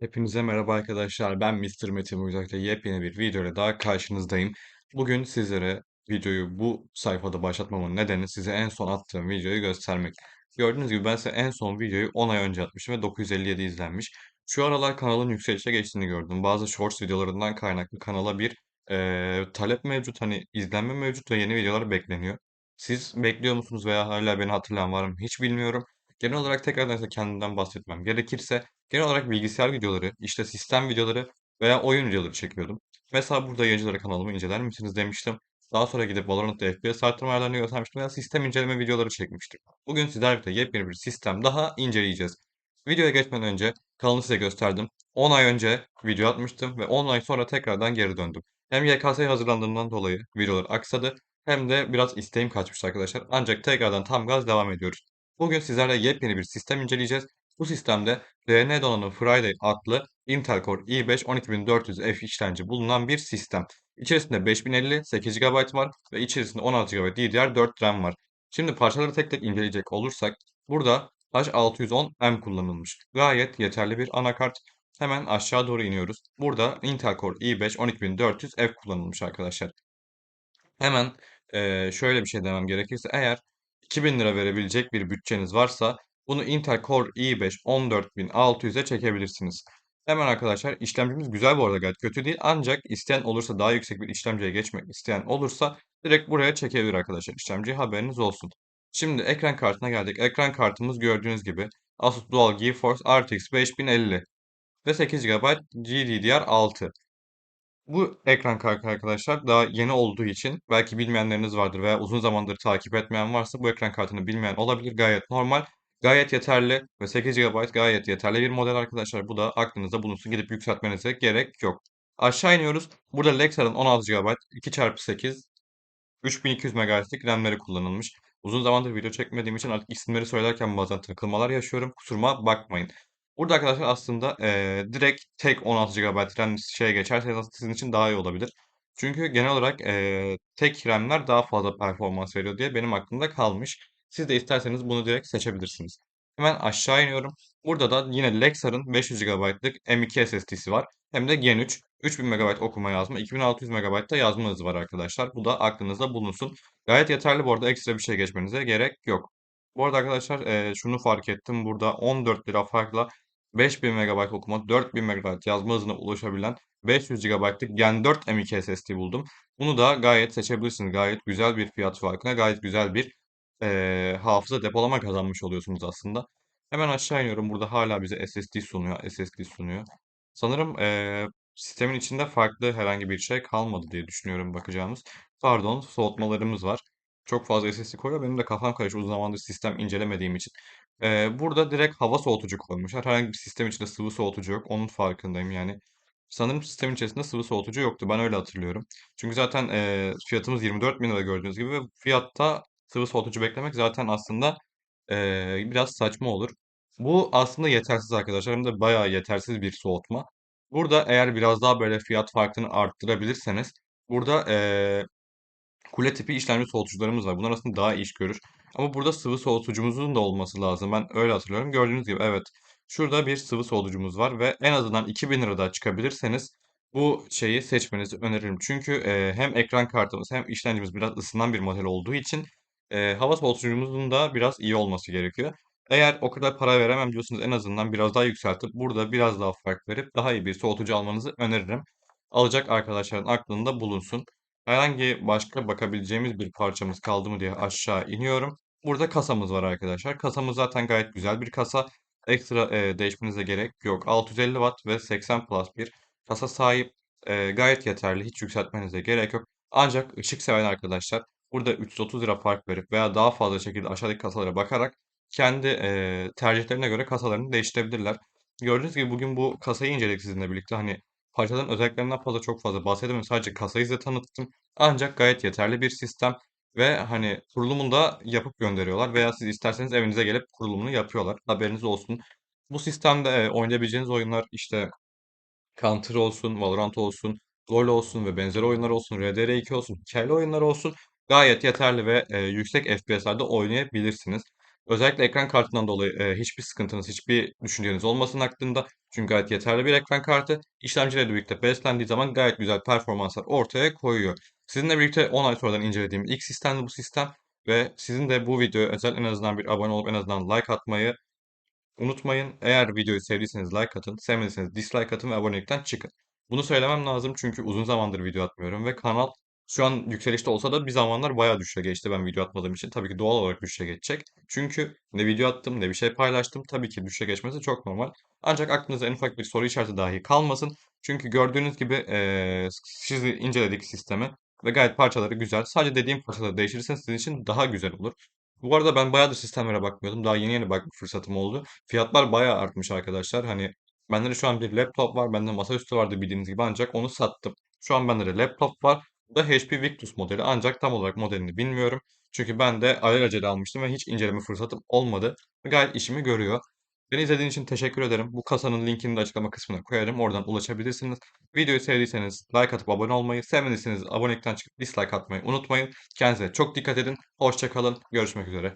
Hepinize merhaba arkadaşlar. Ben Mr. Metin Uzak'ta yepyeni bir videoyla daha karşınızdayım. Bugün sizlere videoyu bu sayfada başlatmamın nedeni size en son attığım videoyu göstermek. Gördüğünüz gibi ben size en son videoyu 10 ay önce atmışım ve 957 izlenmiş. Şu aralar kanalın yükselişe geçtiğini gördüm. Bazı shorts videolarından kaynaklı kanala bir eee, talep mevcut, hani izlenme mevcut ve yeni videolar bekleniyor. Siz bekliyor musunuz veya hala beni hatırlayan var mı hiç bilmiyorum. Genel olarak tekrardan size kendimden bahsetmem gerekirse Genel olarak bilgisayar videoları, işte sistem videoları veya oyun videoları çekiyordum. Mesela burada yayıncıları kanalımı inceler misiniz demiştim. Daha sonra gidip Valorant'ta FPS arttırma ayarlarını göstermiştim veya sistem inceleme videoları çekmiştim. Bugün sizlerle birlikte yepyeni bir sistem daha inceleyeceğiz. Videoya geçmeden önce kanalı size gösterdim. 10 ay önce video atmıştım ve 10 ay sonra tekrardan geri döndüm. Hem YKS'ye hazırlandığımdan dolayı videolar aksadı hem de biraz isteğim kaçmıştı arkadaşlar. Ancak tekrardan tam gaz devam ediyoruz. Bugün sizlerle yepyeni bir sistem inceleyeceğiz. Bu sistemde RN donanımı Friday adlı Intel Core i5 12400F işlemci bulunan bir sistem. İçerisinde 5050 8 GB var ve içerisinde 16 GB DDR4 RAM var. Şimdi parçaları tek tek inceleyecek olursak burada H610M kullanılmış. Gayet yeterli bir anakart. Hemen aşağı doğru iniyoruz. Burada Intel Core i5 12400F kullanılmış arkadaşlar. Hemen şöyle bir şey demem gerekirse eğer 2000 lira verebilecek bir bütçeniz varsa bunu Intel Core i5 14600'e çekebilirsiniz. Hemen arkadaşlar işlemcimiz güzel bu arada gayet kötü değil ancak isteyen olursa daha yüksek bir işlemciye geçmek isteyen olursa direkt buraya çekebilir arkadaşlar işlemci haberiniz olsun. Şimdi ekran kartına geldik. Ekran kartımız gördüğünüz gibi Asus Dual GeForce RTX 5050 ve 8 GB GDDR6. Bu ekran kartı arkadaşlar daha yeni olduğu için belki bilmeyenleriniz vardır veya uzun zamandır takip etmeyen varsa bu ekran kartını bilmeyen olabilir. Gayet normal, gayet yeterli ve 8 GB gayet yeterli bir model arkadaşlar. Bu da aklınızda bulunsun. Gidip yükseltmenize gerek yok. Aşağı iniyoruz. Burada Lexar'ın 16 GB 2x8 3200 MHz'lik RAM'leri kullanılmış. Uzun zamandır video çekmediğim için artık isimleri söylerken bazen takılmalar yaşıyorum. Kusuruma bakmayın. Burada arkadaşlar aslında eee, direkt tek 16 GB RAM şeye geçerseniz aslında sizin için daha iyi olabilir. Çünkü genel olarak eee, tek RAM'ler daha fazla performans veriyor diye benim aklımda kalmış. Siz de isterseniz bunu direkt seçebilirsiniz. Hemen aşağı iniyorum. Burada da yine Lexar'ın 500 GB'lık M2 SSD'si var. Hem de Gen 3. 3000 MB okuma yazma, 2600 MB da yazma hızı var arkadaşlar. Bu da aklınızda bulunsun. Gayet yeterli bu arada ekstra bir şey geçmenize gerek yok. Bu arada arkadaşlar eee, şunu fark ettim. Burada 14 lira farkla 5000 MB okuma, 4000 MB yazma hızına ulaşabilen 500 GB'lık Gen 4 M.2 SSD buldum. Bunu da gayet seçebilirsiniz. Gayet güzel bir fiyat farkına, gayet güzel bir eee, hafıza depolama kazanmış oluyorsunuz aslında. Hemen aşağı iniyorum. Burada hala bize SSD sunuyor, SSD sunuyor. Sanırım eee, sistemin içinde farklı herhangi bir şey kalmadı diye düşünüyorum bakacağımız. Pardon, soğutmalarımız var. Çok fazla SSD koyuyor. Benim de kafam karıştı uzun zamandır sistem incelemediğim için. Eee, burada direkt hava soğutucu koymuşlar. Herhangi bir sistem içinde sıvı soğutucu yok. Onun farkındayım yani. Sanırım sistemin içerisinde sıvı soğutucu yoktu. Ben öyle hatırlıyorum. Çünkü zaten eee, fiyatımız 24 bin lira gördüğünüz gibi ve fiyatta sıvı soğutucu beklemek zaten aslında eee, biraz saçma olur. Bu aslında yetersiz arkadaşlar. Hem de bayağı yetersiz bir soğutma. Burada eğer biraz daha böyle fiyat farkını arttırabilirseniz burada eee, kule tipi işlemci soğutucularımız var. Bunlar aslında daha iş görür. Ama burada sıvı soğutucumuzun da olması lazım. Ben öyle hatırlıyorum. Gördüğünüz gibi evet. Şurada bir sıvı soğutucumuz var ve en azından 2000 lirada çıkabilirseniz bu şeyi seçmenizi öneririm. Çünkü eee, hem ekran kartımız hem işlemcimiz biraz ısınan bir model olduğu için eee, hava soğutucumuzun da biraz iyi olması gerekiyor. Eğer o kadar para veremem diyorsanız en azından biraz daha yükseltip burada biraz daha fark verip daha iyi bir soğutucu almanızı öneririm. Alacak arkadaşların aklında bulunsun. Herhangi başka bakabileceğimiz bir parçamız kaldı mı diye aşağı iniyorum. Burada kasamız var arkadaşlar. Kasamız zaten gayet güzel bir kasa. Ekstra e, değişmenize gerek yok. 650 Watt ve 80 Plus bir kasa sahip. E, gayet yeterli. Hiç yükseltmenize gerek yok. Ancak ışık seven arkadaşlar burada 330 lira fark verip veya daha fazla şekilde aşağıdaki kasalara bakarak kendi eee, tercihlerine göre kasalarını değiştirebilirler. Gördüğünüz gibi bugün bu kasayı inceledik sizinle birlikte. Hani parçaların özelliklerinden fazla çok fazla bahsedemem. Sadece kasayı size tanıttım. Ancak gayet yeterli bir sistem ve hani kurulumunu da yapıp gönderiyorlar veya siz isterseniz evinize gelip kurulumunu yapıyorlar. Haberiniz olsun. Bu sistemde e, oynayabileceğiniz oyunlar işte Counter olsun, Valorant olsun, LoL olsun ve benzeri oyunlar olsun, RDR2 olsun, hikayeli oyunlar olsun gayet yeterli ve e, yüksek FPS'lerde oynayabilirsiniz. Özellikle ekran kartından dolayı, eee, hiçbir sıkıntınız, hiçbir düşünceniz olmasın aklında. Çünkü gayet yeterli bir ekran kartı. İşlemciyle birlikte beslendiği zaman gayet güzel performanslar ortaya koyuyor. Sizinle birlikte 10 ay sonradan incelediğim ilk sistemdi bu sistem ve sizin de bu videoya özel en azından bir abone olup en azından like atmayı unutmayın. Eğer videoyu sevdiyseniz like atın, sevmediyseniz dislike atın ve abonelikten çıkın. Bunu söylemem lazım çünkü uzun zamandır video atmıyorum ve kanal şu an yükselişte olsa da bir zamanlar bayağı düşüşe geçti ben video atmadığım için. Tabii ki doğal olarak düşüşe geçecek. Çünkü ne video attım ne bir şey paylaştım. Tabii ki düşüşe geçmesi çok normal. Ancak aklınızda en ufak bir soru işareti dahi kalmasın. Çünkü gördüğünüz gibi eee sizi inceledik sistemi ve gayet parçaları güzel. Sadece dediğim parçaları değiştirirseniz sizin için daha güzel olur. Bu arada ben bayağıdır sistemlere bakmıyordum. Daha yeni yeni bakma fırsatım oldu. Fiyatlar bayağı artmış arkadaşlar. Hani bende de şu an bir laptop var. Bende masaüstü vardı bildiğiniz gibi ancak onu sattım. Şu an bende de laptop var. Da HP Victus modeli ancak tam olarak modelini bilmiyorum. Çünkü ben de alelacele almıştım ve hiç inceleme fırsatım olmadı. Gayet işimi görüyor. Beni izlediğiniz için teşekkür ederim. Bu kasanın linkini de açıklama kısmına koyarım. Oradan ulaşabilirsiniz. Videoyu sevdiyseniz like atıp abone olmayı, sevmediyseniz abonelikten çıkıp dislike atmayı unutmayın. Kendinize çok dikkat edin. Hoşça kalın. Görüşmek üzere.